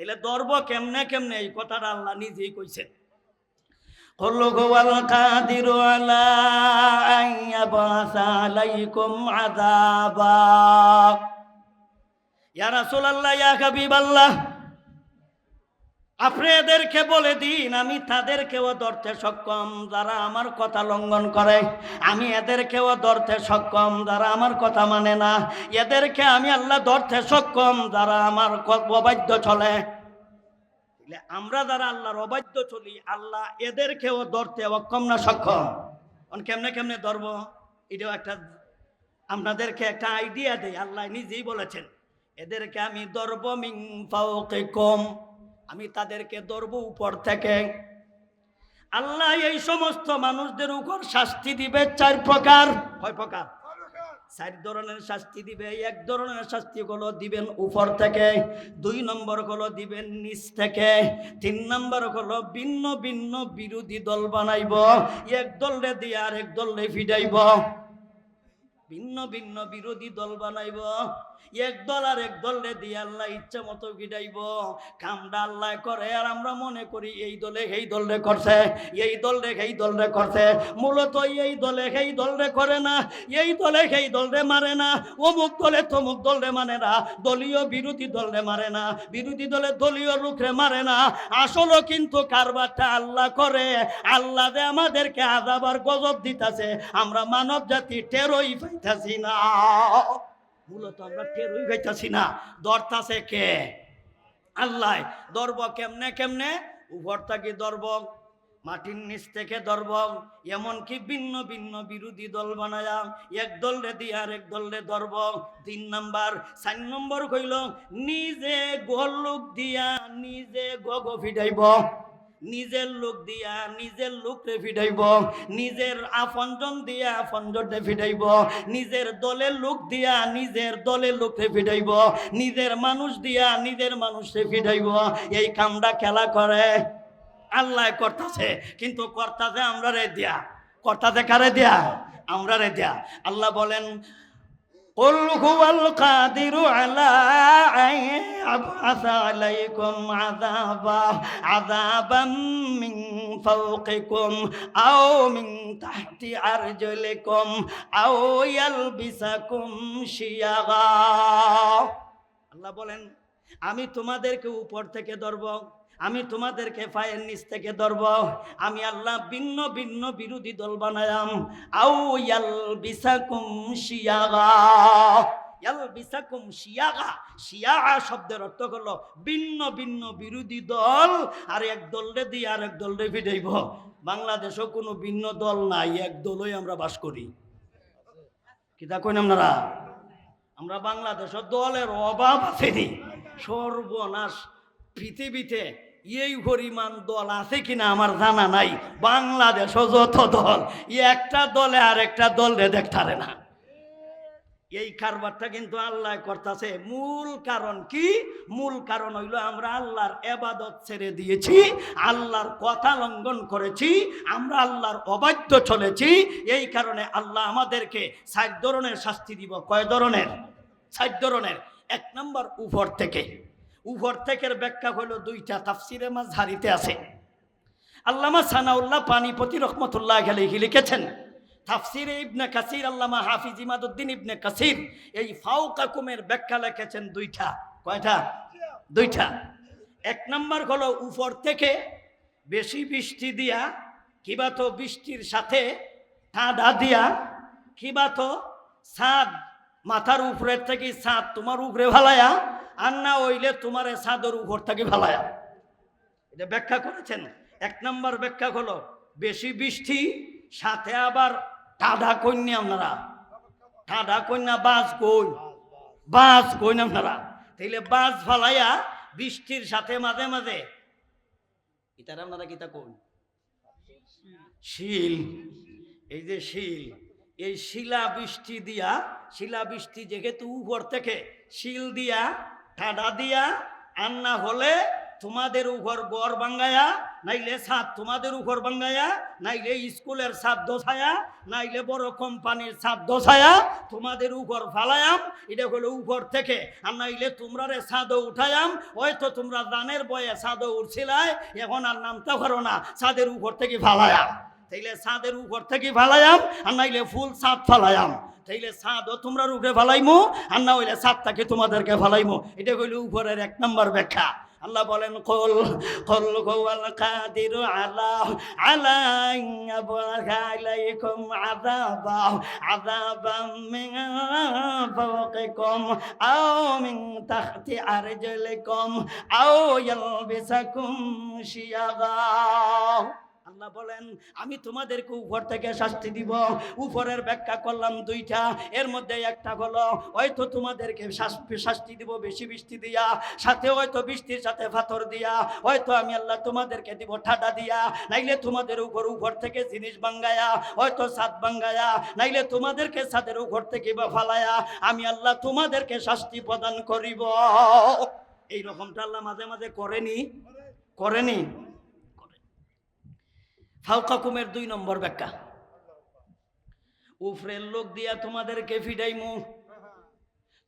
তাহলে দর্ব কেমনে কেমনে? এই কথাটা আল্লাহ নিজেই কইছেন قل আপনি এদেরকে বলে দিন, আমি তাদেরকেও ধরতে সক্ষম যারা আমার কথা লঙ্ঘন করে। আমি এদেরকেও ধরতে সক্ষম যারা আমার কথা মানে না। এদেরকে আমি আল্লাহ ধরতে সক্ষম যারা আমার অবাধ্য চলে। আমরা যারা আল্লাহর অবাধ্য চলি, আল্লাহ এদেরকেও ধরতে অক্ষম না সক্ষম? কেমনে কেমনে ধরব? এটাও একটা আপনাদেরকে একটা আইডিয়া দেয় আল্লাহ নিজেই বলেছেন, এদেরকে আমি ধরব মিং ফাওকে কম আমি তাদেরকে ধরব উপর থেকে। আল্লাহ এই সমস্ত মানুষদের উপর শাস্তি দিবে চার প্রকার। কয় প্রকার? চার ধরনের শাস্তি দিবে। এক ধরনের শাস্তি গুলো দিবেন উপর থেকে, দুই নম্বরগুলো দিবেন নিচ থেকে, তিন নম্বর হলো ভিন্ন ভিন্ন বিরোধী দল বানাইব, এক দলরে দিয়ে আর এক দলরে ফিডাইব ভিন্ন ভিন্ন বিরোধী দল বানাইব। এক দল আর এক দলে দিয়ে আল্লাহ ইচ্ছা মতো গিডাইব কামটা আল্লাহ করে, আর আমরা মনে করি এই দলে এই দলরে করছে, এই দলরে এই দলরে করছে। মূলত এই দলে এই দলরে করে না, এই দলে এই দলরে মারে না। অমুক দলে তমুক দলরে মানে না, দলীয় বিরোধী দলরে মারে না, বিরোধী দলে দলীয় লোকরে মারে না। আসলে কিন্তু কারবারটা আল্লাহ করে, আল্লাহ যে আমাদেরকে আজাবার গজব দিতাছে, আমরা মানব জাতি টেরই পাইতাছি না। মূলত আমরা টেরই পাইতাছি না। দরতাছে কে? আল্লাহ, দরব কেমনে কেমনে? উপর থাকি দরব, মাটির নিচ থেকে ধরব এমনকি ভিন্ন ভিন্ন বিরোধী দল বানায়া এক দল রে দিয়ে আর এক দল রে ধরব তিন নাম্বার, চার নম্বর কইল, নিজে গোল লোক দিয়া নিজে গগ ফিটাইব নিজের লোক দিয়া নিজের লোকরে ফিটাইব, নিজের আপনজন দিয়া আপনজনরে ফিটাইব, নিজের দলের লোক দিয়া নিজের দলের লোকরে ফিটাইব, নিজের মানুষ দিয়া নিজের মানুষরে ফিটাইব। এই কামটা খেলা করে। আল্লাহ করতেছে, কিন্তু করতাছে আমরা রে দিয়া। করতাছে কারে দিয়া? আমরা রে দিয়া। আল্লাহ বলেন قل هو القادر على أن يبعث عليكم عذابا عذابا من فوقكم أو من تحت أرجلكم أو يلبسكم شيعا আল্লাহ বলেন আমি তোমাদেরকে উপর থেকে ধরব আমি তোমাদেরকে পায়ের নিচ থেকে ধরব। আমি আল্লাহ ভিন্ন ভিন্ন বিরোধী দল বানায়াম। আউ ইয়াল বিসাকুম শিয়াগা। ইয়াল বিসাকুম শিয়াগা। শিয়াগা শব্দের অর্থ হলো ভিন্ন ভিন্ন বিরোধী দল। আর এক দলরে দিয়ে আর এক দলরে ফিটাইব বাংলাদেশও কোনো ভিন্ন দল নাই, এক দলই আমরা বাস করি। কিতা কইন আপনারা? আমরা বাংলাদেশের দলের অভাব আছে সর্বনাশ পৃথিবীতে এই পরিমাণ দল আছে কিনা আমার জানা নাই। বাংলাদেশও যত দল, একটা দলে আর একটা দলে দেখতারে না। এই কারবারটা কিন্তু আল্লাহ করতেছে। মূল কারণ কি? মূল কারণ হইল আমরা আল্লাহর এবাদত ছেড়ে দিয়েছি, আল্লাহর কথা লঙ্ঘন করেছি, আমরা আল্লাহর অবাধ্য চলেছি। এই কারণে আল্লাহ আমাদেরকে ষাট ধরনের শাস্তি দিব। কয় ধরনের? ষাট ধরনের। এক নম্বর উপর থেকে। উপর থেকে ব্যাখ্যা হলো দুইটা তাফসিরে মাঝ হারিতে আছে। আল্লামা সানাউল্লাহ পানিপতি রহমতুল্লাহ আলাইহি লিখেছেন, তাফসিরে ইবনে কাসির, আল্লামা হাফিজ ইমাদুদ্দিন ইবনে কাসির এই ফাউকাকুমের ব্যাখ্যা লিখেছেন দুইটা। কয়টা? দুইটা। এক নম্বর হলো উপর থেকে বেশি বৃষ্টি দিয়া, কিবা তো বৃষ্টির সাথে ঠাডা দিয়া, কিবা তো ছাদ মাথার উপরের থেকে ছাদ তোমার উপরে ভালায়া আর না হইলে তোমার ছাদের উপর থেকে ভালায়া এটা ব্যাখ্যা করেছেন? এক নম্বর ব্যাখ্যা হলো, বেশি বৃষ্টি, সাথে আবার ঠাডা কন্যা আপনারা। ঠাডা কন্যা বাস কই? বাস কই আপনারা? তাইলে বাস ফালাইয়া বৃষ্টির সাথে মাঝে মাঝে। ইতার আপনারা কিতা কই শিল। এই যে শিল, এই শিলা বৃষ্টি দিয়া, শিলা বৃষ্টি যেহেতু উপর থেকে, শিল দিয়া ঠাডা দিয়া আন্না হলে তোমাদের উপর গড় বাঙ্গায়া নাইলে ছাদ তোমাদের উপর বাঙ্গায়া নাইলে স্কুলের ছাদ দোসায়া নাইলে বড় কোম্পানির ছাদ দোসায়া তোমাদের উপর ফালায়াম, এটা হলো উপর থেকে। আর নাইলে তোমরা রে ছাদও উঠায়াম, হয়তো তোমরা দানের বয়ে ছাদও উঠছিলাই, এখন আর নামতে পারো না, ছাদের উপর থেকে ফালায়াম। তাইলে ছাদের উপর থেকে ফালায়াম, আর নাইলে ফুল ছাদ ফালায়াম। তাইলে ছাদও তোমরা উপরে ফালাইমো, আর না হইলে ছাদটাকে তোমাদেরকে ফালাইমো। এটা হইল উপরের এক নম্বর ব্যাখ্যা। আল্লাহ বলেন, কল কল গোয়াল কাদির আলা আলা আলাইকুম আযাবা, আযাবাম মিন ফাওকিকুম, আও মিন তাহতি আরজুলিকুম, আও ইয়ালবিসাকুম শিয়াগা আল্লাহ বলেন, আমি তোমাদেরকে উপর থেকে শাস্তি দিব। উপরের ব্যাখ্যা করলাম দুইটা। এর মধ্যে একটা হলো, হয়তো তোমাদেরকে শাস- শাস্তি দিব বেশি বৃষ্টি দিয়া, সাথে হয়তো বৃষ্টির সাথে পাথর দিয়া, হয়তো আমি আল্লাহ তোমাদেরকে দিব ঠাডা দিয়া, নাইলে তোমাদের উপর উপর থেকে জিনিস বাঙ্গায়া হয়তো সাত বাঙ্গায়া নাইলে তোমাদেরকে ছাদের উপর থেকে বা ফালায়া, আমি আল্লাহ তোমাদেরকে শাস্তি প্রদান করিব। এই রকমটা আল্লাহ মাঝে মাঝে করেনি। করেনি? ফাউকাকুমের দুই নম্বর ব্যাখ্যা। উফরের লোক দিয়া তোমাদেরকে ফিডাইমু।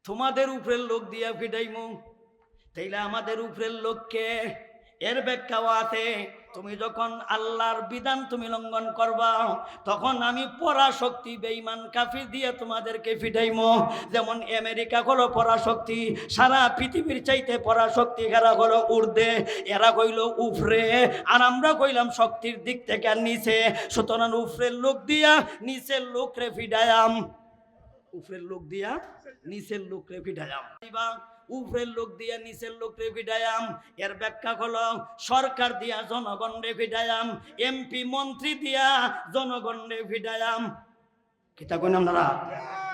তোমাদের উপরের লোক দিয়া ফিডাইমু। তাইলে আমাদের উপরের লোককে এর ব্যাখ্যাও আছে। তুমি যখন আল্লাহর বিধান তুমি লঙ্ঘন করবা, তখন আমি পরাশক্তি বেইমান কাফি দিয়ে তোমাদেরকে ফিটাইমো। যেমন আমেরিকা হলো পরাশক্তি, সারা পৃথিবীর চাইতে পরাশক্তি এরা হলো উর্দে, এরা কইল উফরে। আর আমরা কইলাম শক্তির দিক থেকে আর নিচে। সুতরাং উফরের লোক দিয়া নিচের লোকরে ফিডায়াম উপরের লোক দিয়া নিচের লোক রে ফিডায়াম উপরের লোক দিয়া নিচের লোক রে ফিডায়াম এর ব্যাখ্যা হলো, সরকার দিয়া জনগণ রে ফিডায়াম এমপি, মন্ত্রী দিয়া জনগণ রে ফিডায়াম কিতা কইন আপনারা?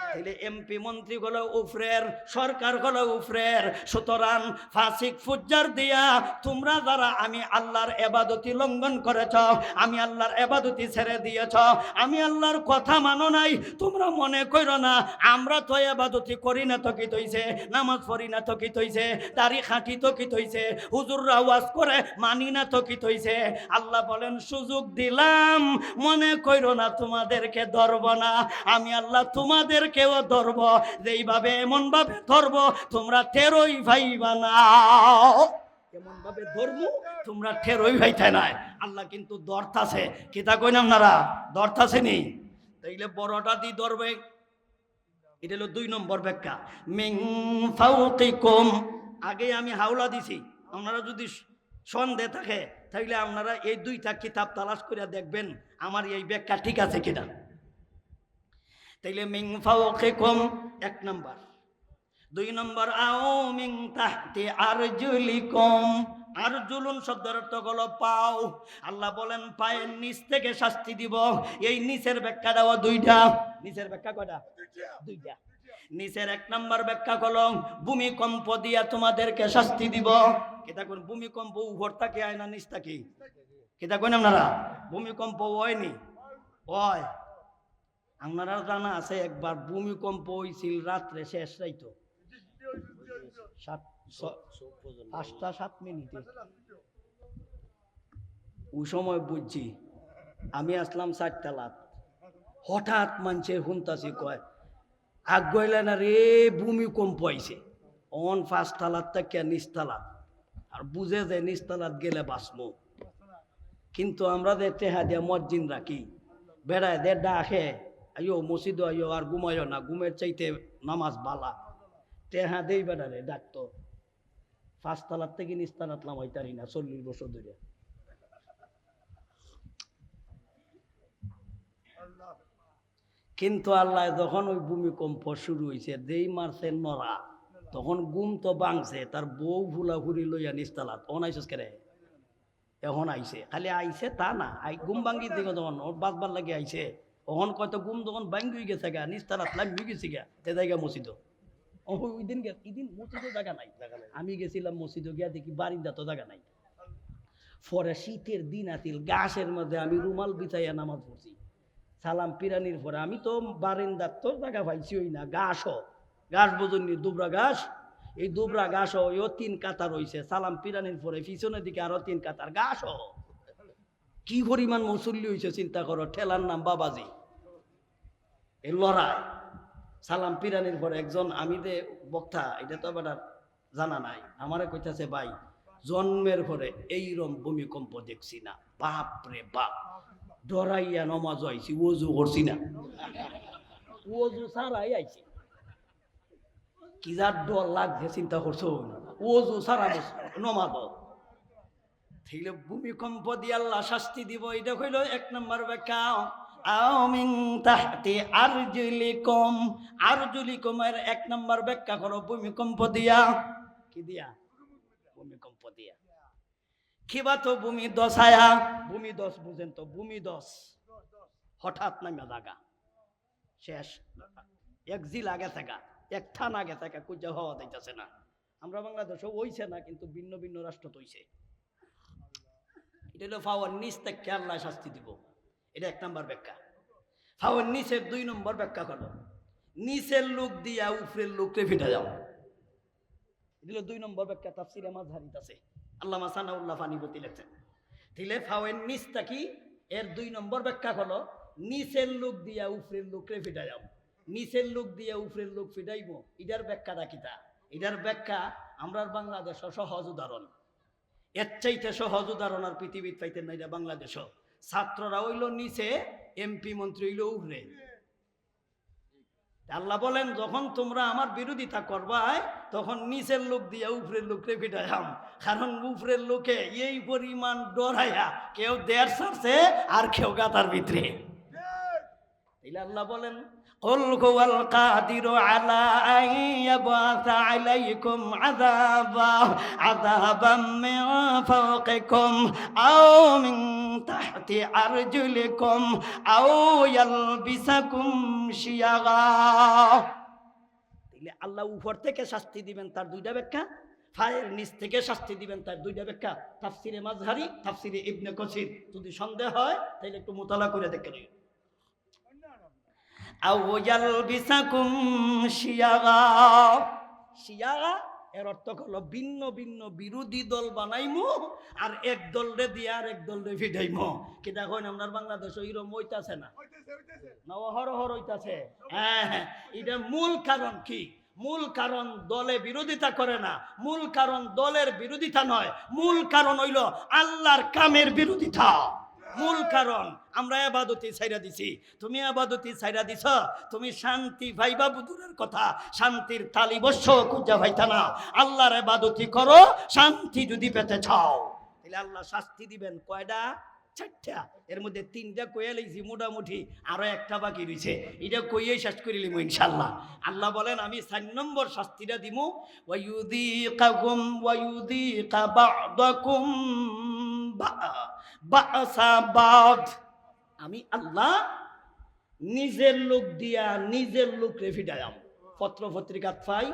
তাইলে এমপি মন্ত্রী হলো উফরের, সরকার হলো উফরের। সুতরাং ফাসিক ফুজ্জার দিয়া তোমরা যারা আমি আল্লাহর এবাদতি লঙ্ঘন করেছ, আমি আল্লাহর এবাদতি ছেড়ে দিয়েছ, আমি আল্লাহর কথা মানো নাই, তোমরা মনে করো না, আমরা তো এবাদতি করি না তো কি তৈছে, নামাজ পড়ি না তো কি তৈছে দাড়ি খাঁটি তো কি তৈছে, হুজুররা ওয়াজ করে মানি না তো কি তৈছে। আল্লাহ বলেন, সুযোগ দিলাম, মনে করো না তোমাদেরকে ধরব না, আমি আল্লাহ তোমাদেরকেও ধরব, যেইভাবে এমন ভাবে ধরব, তোমরা টেরোই ভাইবা না। এমন ভাবে ধরবো তোমরা টেরোই ভাইতে নাই। আল্লাহ কিন্তু দরতাছে কিতা কইন আপনারা? দরতাছে নি? তাইলে বড়টা দি ধরবে। এটা হলো দুই নম্বর ব্যাখ্যা। মিং ফাউকিকুম। আগে আমি হাওলা দিছি। আপনারা যদি সন্দেহ থাকে, তাইলে আপনারা এই দুইটা কিতাব তালাশ করে দেখবেন, আমার এই ব্যাখ্যা ঠিক আছে কিনা। তাইলে মিং ফাউকিকুম এক নম্বর। দুই নম্বর, আও মিং তাহতি আরজুলিকুম। আরজুলুন শব্দের অর্থ হলো পাও। আল্লাহ বলেন, পায়ের নিচ থেকে শাস্তি দিব। এই নিচের ব্যাখ্যা দেওয়া দুইটা। নিচের ব্যাখ্যা কয়টা? দুইটা। নিচের এক নম্বর ব্যাখ্যা কলম ভূমিকম্প দিয়া তোমাদেরকে শাস্তি দিব। কেটা কোন ভূমিকম্প উপর থাকে আয় না নিচ থাকে কেটা কোন আপনারা? ভূমিকম্প হয়নি হয়। আপনারা জানা আছে, একবার ভূমিকম্প হয়েছিল রাত্রে শেষ রাইতো। পাঁচটা সাত মিনিটে। ওই সময় বুঝছি, আমি আসলাম চারটালাত হঠাৎ মানুষের হুনতাছি কয়, আগ না রে, ভূমিকম্প আইছে অন পাঁচ তালাত থেকে নিচতালাত আর বুঝে যে নিচতালাত গেলে বাঁচমো কিন্তু আমরা যে টেহা দিয়ে মসজিদ রাখি, বেড়ায় দে ডাকে আইও মসজিদ আইও আর ঘুমাইও না, ঘুমের চাইতে নামাজ বালা। তে টেহা দেই বেড়ারে ডাকতো পাঁচ তালার থেকে নিস্তালাত নামাইতারি না, চল্লিশ বছর ধরে। কিন্তু আল্লাহ যখন ওই ভূমিকম্প শুরু হয়েছে দেই মারছে নরা তখন গুম তো বাংছে তার বউ ফুলা ফুরি লইয়া নিস্তালাত অন আইসস কেরে? এখন আইছে খালি আইছে তা না, আই গুম ভাঙ্গি দিকে যখন ওর বাঁচবার লাগে আইছে ওখন কয়তো গুম তখন হয়ে গেছে গা নিস্তালাত লাগি গেছে গা তে জায়গা মসজিদ ও ওই দিন গে ইদিন মসজিদও জায়গা নাই। আমি গেছিলাম মসজিদে গিয়া দেখি বারিন্দা তো জায়গা নাই। পরে শীতের দিন আছিল গাছের মধ্যে আমি রুমাল বিছাইয়া নামাজ পড়ছি। সালাম পিরানির পরে আমি তো বারিন্দার তো জায়গা পাইছি ওই না গাছও। গাছ বোঝনি দুবরা গাছ। এই দুবরা গাছ ওইও তিন কাতার রইছে। সালাম পিরানির পরে পিছনের দিকে আরও তিন কাতার গাছ কি পরিমাণ মুসল্লি হইছে চিন্তা করো ঠেলার নাম বাবাজি। এই লড়াই, সালাম পিরানির পরে একজন আমি দে বক্তা, এটা তো আর জানা নাই। আমারে কইতাছে, ভাই, জন্মের পরে এইরম ভূমিকম্প দেখছি না। বাপ রে বাপ, ডরাইয়া নমাজ আইছি ওজু করছি না। ওজু সারাই আইছি। কি যার ডর লাগছে, চিন্তা করছ? ওজু সারা নমাজ। তাইলে ভূমিকম্প দিয়ে আল্লাহ শাস্তি দিব, এটা হইল এক নম্বর ব্যাখ্যা। আমিন তাহতি আরজুলিকুম, আরজুলিকুমের এক নম্বর ব্যাখ্যা করো, ভূমিকম্প দিয়া। কি দিয়া? ভূমিকম্প দিয়া। কিবা তো ভূমি দশায়া ভূমি দশ বুঝেন তো, ভূমি দশ। হঠাৎ নামে জাগা। শেষ। এক জিল আগে থাকা, এক থান আগে থাকা কুজা হওয়া দিতেছে না। আমরা বাংলাদেশও হইছে না, কিন্তু ভিন্ন ভিন্ন রাষ্ট্র তৈছে এটা হলো ফাওয়ার নিচ থেকে আল্লাহ শাস্তি দিব। এটা এক নম্বর ব্যাখ্যা। ফাওয়ার নিচের দুই নম্বর ব্যাখ্যা করো। নিচের লোক দিয়া উপরের লোককে ফিটে যাও। এটা হলো দুই নম্বর ব্যাখ্যা, তাফসির আমার ধারিত আছে। আল্লাহ মাসানাউল্লাহ ফানিবতী লেখছেন। তাহলে ফাওয়ার নিচটা কি? এর দুই নম্বর ব্যাখ্যা করো। নিচের লোক দিয়া উপরের লোককে ফিটে যাও। নিচের লোক দিয়া উপরের লোক ফিটাইব। এটার ব্যাখ্যাটা কিতা? এটার ব্যাখ্যা আমরা বাংলাদেশ সহজ উদাহরণ। এর চাইতে সহজ উদাহরণ আর পৃথিবীর চাইতে না এটা বাংলাদেশ ছাত্ররা হইল নিচে এমপি মন্ত্রী হইল উপরে। আল্লাহ বলেন, যখন তোমরা আমার বিরোধিতা করবাই, তখন নিচের লোক দিয়া উপরের লোকরে ফিটাইলাম কারণ উপরের লোকে এই পরিমাণ ডরাইয়া কেউ দেড় সারছে আর কেউ গাতার ভিতরে। আল্লাহ বলেন قل هو القادر على أن يبعث عليكم عذابا عذابا من فوقكم أو من تحت أرجلكم أو يلبسكم شيعا তাইলে আল্লাহ উপর থেকে শাস্তি দিবেন তার দুইটা ব্যাখ্যা ফায়ের নিচ থেকে শাস্তি দিবেন তার দুইটা ব্যাখ্যা তাফসিরে মাঝহারি তাফসিরে ইবনে কসির যদি সন্দেহ হয় তাহলে একটু মোতালা করে দেখে নিন শিয়াগা শিয়াগা এর অর্থ হলো ভিন্ন ভিন্ন বিরোধী দল বানাইমু আর এক দল রে দিয়ে আর এক দল রে ফিটাইমু কি দেখুন আপনার বাংলাদেশ ওইরকম হইতাছে না? না হর হর হইতাছে। হ্যাঁ হ্যাঁ এটা মূল কারণ কি? মূল কারণ দলে বিরোধিতা করে না। মূল কারণ দলের বিরোধিতা নয়। মূল কারণ হইল আল্লাহর কামের বিরোধিতা। মূল কারণ আমরা আবাদতি ছাইরা দিছি। তুমি আবাদতি ছাইরা দিছ, তুমি শান্তি ভাইবা বুদুরের কথা, শান্তির তালিবস্য কুজা ভাইতা না। আল্লাহর আবাদতি করো, শান্তি যদি পেতে চাও। তাহলে আল্লাহ শাস্তি দিবেন। কয়টা? চারটা। এর মধ্যে তিনটা কইয়া লিখছি মোটামুটি আরও একটা বাকি রয়েছে এটা কইয়ে শেষ করে লিমু ইনশাল্লাহ আল্লাহ বলেন, আমি চার নম্বর শাস্তিটা দিমু। ওয়ায়ুদিকাকুম, ওয়ায়ুদিকা বা'দাকুম বা- বা'সা বা'দ। আমি আল্লাহ নিজের লোক দিয়া নিজের লোক রেফি ডায়াম পত্র পত্রিকা পাই।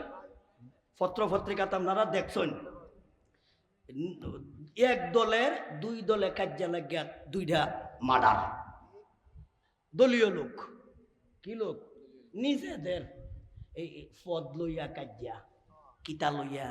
পত্র পত্রিকাতে আপনারা দেখছেন। এক দলের দুই দলে কার্যা লাগিয়া দুইটা মার্ডার। দলীয় লোক। কি লোক? নিজেদের এই পদ লইয়া কার্যা কিতা লইয়া?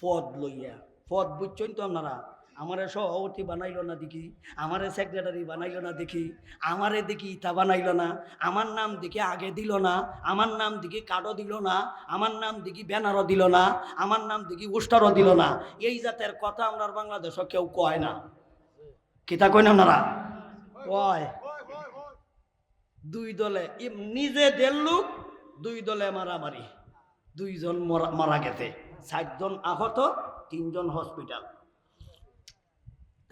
পদ লইয়া। পদ বুঝছেন তো আপনারা? আমারে সভাপতি বানাইল না দেখি, আমারে সেক্রেটারি বানাইল না দেখি, আমারে দেখি ইটা বানাইল না, আমার নাম দেখি আগে দিল না, আমার নাম দেখি কার্ডও দিল না, আমার নাম দেখি ব্যানারও দিল না, আমার নাম দেখি উস্টারও দিল না। এই জাতের কথা আমরা বাংলাদেশও কেউ কয় না। কিতা কয় না আপনারা? কয়। দুই দলে নিজেদের লোক, দুই দলে মারামারি। দুইজন মরা- মারা গেছে। ষাটজন আহত, তিনজন হসপিটাল।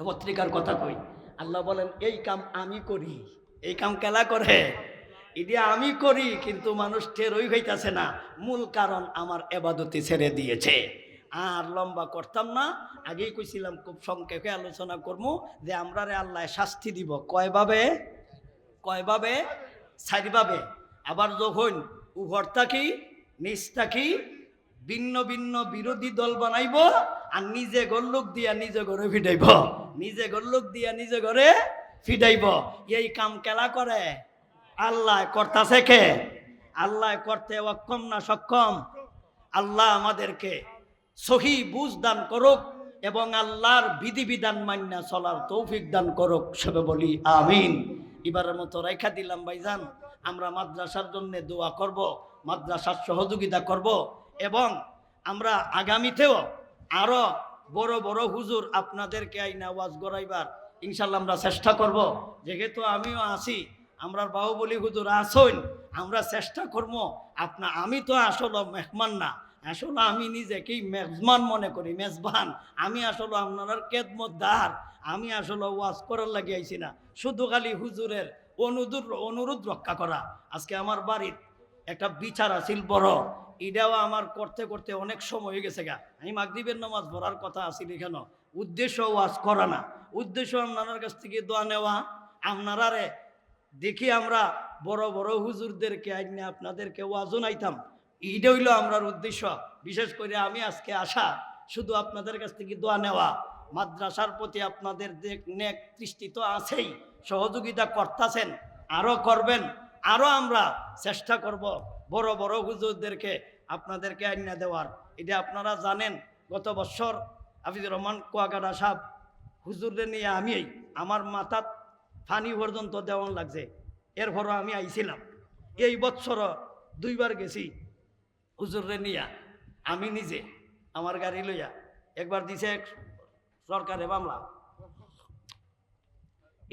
পত্রিকার কথা কই। আল্লাহ বলেন, এই কাম আমি করি। এই কাম কেলা করে? এটা আমি করি, কিন্তু মানুষ টেরই হইতাছে না। মূল কারণ আমার এবাদতি ছেড়ে দিয়েছে। আর লম্বা করতাম না। আগেই কইছিলাম, খুব সংক্ষেপে আলোচনা করব যে আমরা রে আল্লাহ শাস্তি দিব। কয়ভাবে? কয়ভাবে? চারিভাবে। আবার যখন উভর থাকি নিচ থাকি ভিন্ন ভিন্ন বিরোধী দল বানাইব আর নিজে গল্লুক দিয়া নিজে ঘরে ফিটাইব। নিজে ঘর লোক দিয়া নিজে ঘরে ফিটাইব এই কাম কেলা করে? আল্লাহ করতাছে শেখে আল্লাহ করতে অক্ষম না সক্ষম? আল্লাহ আমাদেরকে সহি বুঝ দান করুক এবং আল্লাহর বিধিবিধান মান্য চলার তৌফিক দান করুক সবে বলি, আমিন। এবারের মতো রেখা দিলাম ভাইজান, আমরা মাদ্রাসার জন্য দোয়া করব, মাদ্রাসার সহযোগিতা করব এবং আমরা আগামীতেও আরও বড় বড় হুজুর আপনাদেরকে আইনা ওয়াজ গড়াইবার ইনশাল্লাহ আমরা চেষ্টা করব। যেহেতু আমিও আছি আমরা বাহুবলী হুজুর আসইন আমরা চেষ্টা করব। আপনা, আমি তো আসলে মেহমান না, আসলে আমি নিজেকেই মেজমান মনে করি, মেজবান। আমি আসলে আপনার কেদমত দার আমি আসলে ওয়াজ করার লাগে আইছি না। শুধু খালি হুজুরের অনুদুর, অনুরোধ রক্ষা করা। আজকে আমার বাড়ির একটা বিচার আছিল বড় এটাও আমার করতে করতে অনেক সময় হয়ে গেছে গা। আমি মাগরিবের নামাজ পড়ার কথা আছিল কেন? উদ্দেশ্য ওয়াজ করা না। উদ্দেশ্য আপনার কাছ থেকে দোয়া নেওয়া। আপনারা রে দেখি আমরা বড় বড় হুজুরদেরকে আইনে আপনাদেরকে ওয়াজও নাইতাম। এইটা হইল আমরার উদ্দেশ্য। বিশেষ করে আমি আজকে আসা, শুধু আপনাদের কাছ থেকে দোয়া নেওয়া। মাদ্রাসার প্রতি আপনাদের নেক দৃষ্টি তো আছেই, সহযোগিতা করতেছেন, আরও করবেন, আরও আমরা চেষ্টা করব। বড় বড় হুজুরদেরকে আপনাদেরকে আইনা দেওয়ার। এটা আপনারা জানেন, গত বছর হাফিজুর রহমান কুয়াকাটা সাহেব হুজুরদের নিয়ে আমি আমার মাথাত ফানি পর্যন্ত দেওয়ান লাগছে। এরপরও আমি আইছিলাম। এই বছর দুইবার গেছি হুজুররে নিয়া। আমি নিজে আমার গাড়ি লইয়া একবার দিছে এক সরকারে মামলা।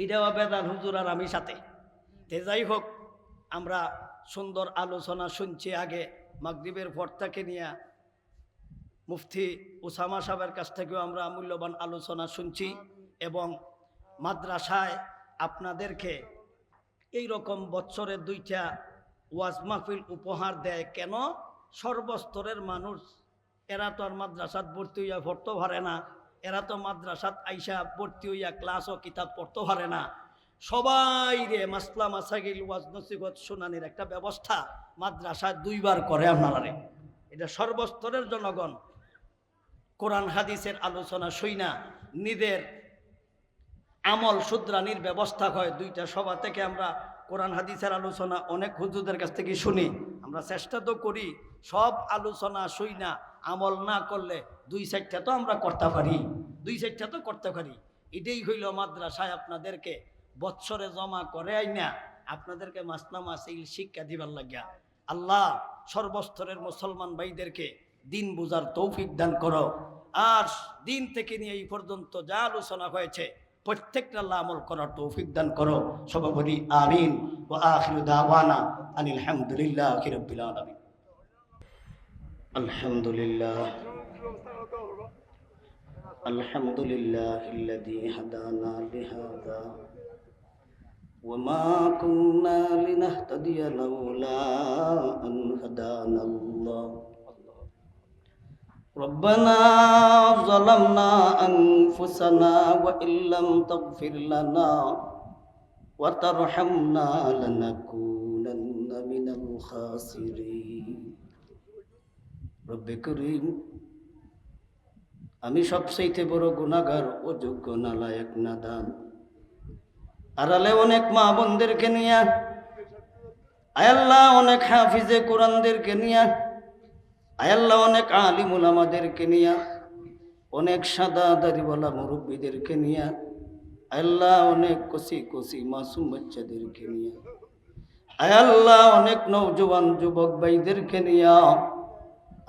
এটাও বেদান হুজুর আর আমি সাথে। তে যাই হোক আমরা সুন্দর আলোচনা শুনছি আগে মাগরিবের ভর্তাকে নিয়ে। মুফতি ওসামা সাহেবের কাছ থেকেও আমরা মূল্যবান আলোচনা শুনছি এবং মাদ্রাসায় আপনাদেরকে এই রকম বছরে দুইটা ওয়াজ মাহফিল উপহার দেয় কেন? সর্বস্তরের মানুষ, এরা তো আর মাদ্রাসাত ভর্তি হইয়া পড়তে পারে না, এরা তো মাদ্রাসাত আইসা ভর্তি হইয়া ক্লাস ও কিতাব পড়তে পারে না। সবাই রে মাসলা মাসাগিল ওয়াজ নসিবত শুনানির একটা ব্যবস্থা মাদ্রাসা দুইবার করে আপনারা রে। এটা সর্বস্তরের জনগণ। কোরআন, হাদিসের আলোচনা শুইনা নিজের আমল শুদ্রানির ব্যবস্থা হয়। দুইটা সভা থেকে আমরা কোরআন, হাদিসের আলোচনা অনেক হুজুরদের কাছ থেকে শুনি। আমরা চেষ্টা তো করি, সব আলোচনা শুই না, আমল না করলে দুই সাইডটা তো আমরা করতে পারি। দুই সাইডটা তো করতে পারি। এটাই হইল মাদ্রাসায় আপনাদেরকে বৎসরে জমা করে আই না আপনাদেরকে মাসনা মাসিল শিক্ষা দিবার লাগিয়া আল্লাহ সর্বস্তরের মুসলমান ভাইদেরকে দিন বুঝার তৌফিক দান করো আর দিন থেকে নিয়ে এই পর্যন্ত যা আলোচনা হয়েছে প্রত্যেকটা আল্লাহ আমল করার তৌফিক দান করো সবাই বলি আমিন ও আখিরু দাওয়ানা আনিল হামদুলিল্লাহ রাব্বিল আলামিন আলহামদুলিল্লাহ الحمد لله الذي هدانا لهذا وما كنا لنهتدي لولا أن هدانا الله ربنا ظلمنا أنفسنا وإن لم تغفر لنا وترحمنا لنكونن من الخاسرين رب كريم আমি সবচেয়ে বড় গুণাগার ও যোগ্য নালায়ক নাদান আড়ালে অনেক মা বোনদেরকে নিয়ে, আয়াল্লাহ অনেক হাফিজে কোরআনদেরকে নিয়ে, আয়াল্লাহ অনেক আলিমুল আমাদেরকে নিয়ে, অনেক সাদা দাড়িওয়ালা মুরব্বীদেরকে নিয়ে, আয়াল্লাহ অনেক কষি কষি মাসুম বাচ্চাদেরকে নিয়ে, আয়াল্লাহ অনেক নৌজওয়ান যুবক ভাইদেরকে নিয়ে,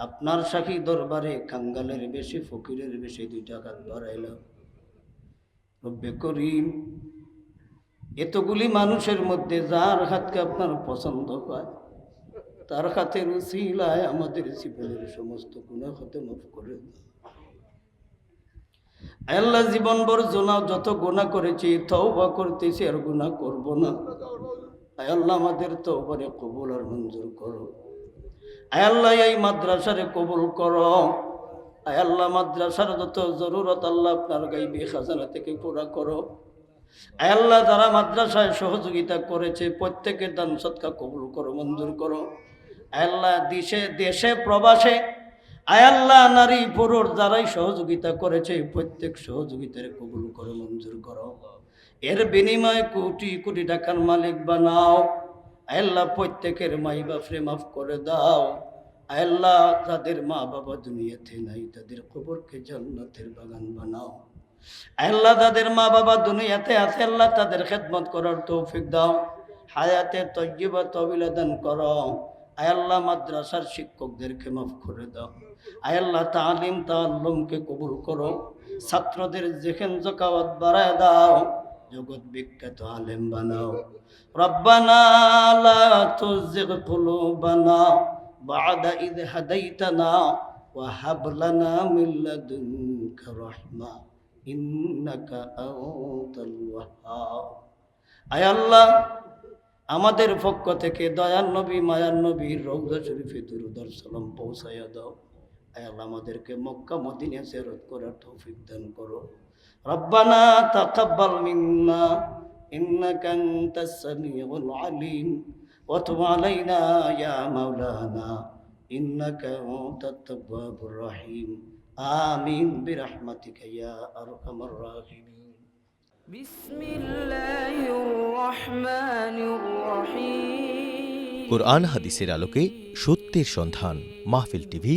আপনার সাক্ষী দরবারে কাঙ্গালের বেশি, ফকিরের বেশি দুই টাকা ধরাইলাম রব্বে করিম এতগুলি মানুষের মধ্যে যার হাতকে আপনার পছন্দ হয়, তার হাতের উসিলায় আমাদের জীবনের সমস্ত গুণা হতে মাফ করে আল্লাহ, জীবন ভর জোনা যত গুণা করেছি, তওবা করতেছি, আর গুণা করব না। আল্লাহ, আমাদের তওবারে কবুল আর মঞ্জুর করো। আল্লাহ, এই মাদ্রাসারে কবুল করো। আল্লাহ, মাদ্রাসার যত জরুরত, আল্লাহ আপনার গাইবি খাজানা থেকে পুরা করো। আল্লাহ যারা মাদ্রাসায় সহযোগিতা করেছে, প্রত্যেকের দান সৎকা কবুল করো, মঞ্জুর করো। আল্লাহ দেশে দেশে প্রবাসে আয়াল্লাহ নারী পুরুষ যারাই সহযোগিতা করেছে, প্রত্যেক সহযোগিতার কবুল করো, মঞ্জুর করো। এর বিনিময়ে কোটি কোটি টাকার মালিক বানাও। আল্লাহ প্রত্যেকের মাই বাপরে মাফ করে দাও। আল্লাহ যাদের মা বাবা দুনিয়াতে নাই, তাদের কবরকে জান্নাতের বাগান বানাও। আল্লাহ তাদের মা বাবা দুনিয়াতে আছে, আল্লাহ তাদের খেদমত করার তৌফিক দাও। হায়াতে তজ্জিবা তবিলা দান করো। আয় আল্লাহ মাদ্রাসার শিক্ষকদেরকে মাফ করে দাও। আয় আল্লাহ তালিম তাল্লুমকে কবুল করো। ছাত্রদের যেখান জকাওয়াত বাড়ায় দাও। জগৎ বিখ্যাত আলেম বানাও। রব্বানা লা কুলুবানা বাদা ইদ হাদাইতানা ওয়া হাব লানা আয় আমাদের পক্ষ থেকে দয়ার নবী, মায়ার নবী রৌদা শরীফে দুরুদার সালাম পৌঁছাইয়া দাও। আয় আল্লাহ, আমাদেরকে মক্কা মদিনা সেরত করার তৌফিক দান করো। রব্বানা তাকাব্বাল মিন্না, ইন্নাকা আনতাস সামিউল আলিম, ওয়া তুব আলাইনা ইয়া মাওলানা, ইন্নাকা আনতাত তাওয়াবুর রহিম। আমিন বিরহমাতিকা ইয়া আরহামার রাহিমিন। কোরআন হাদিসের আলোকে সত্যের সন্ধান মাহফিল টিভি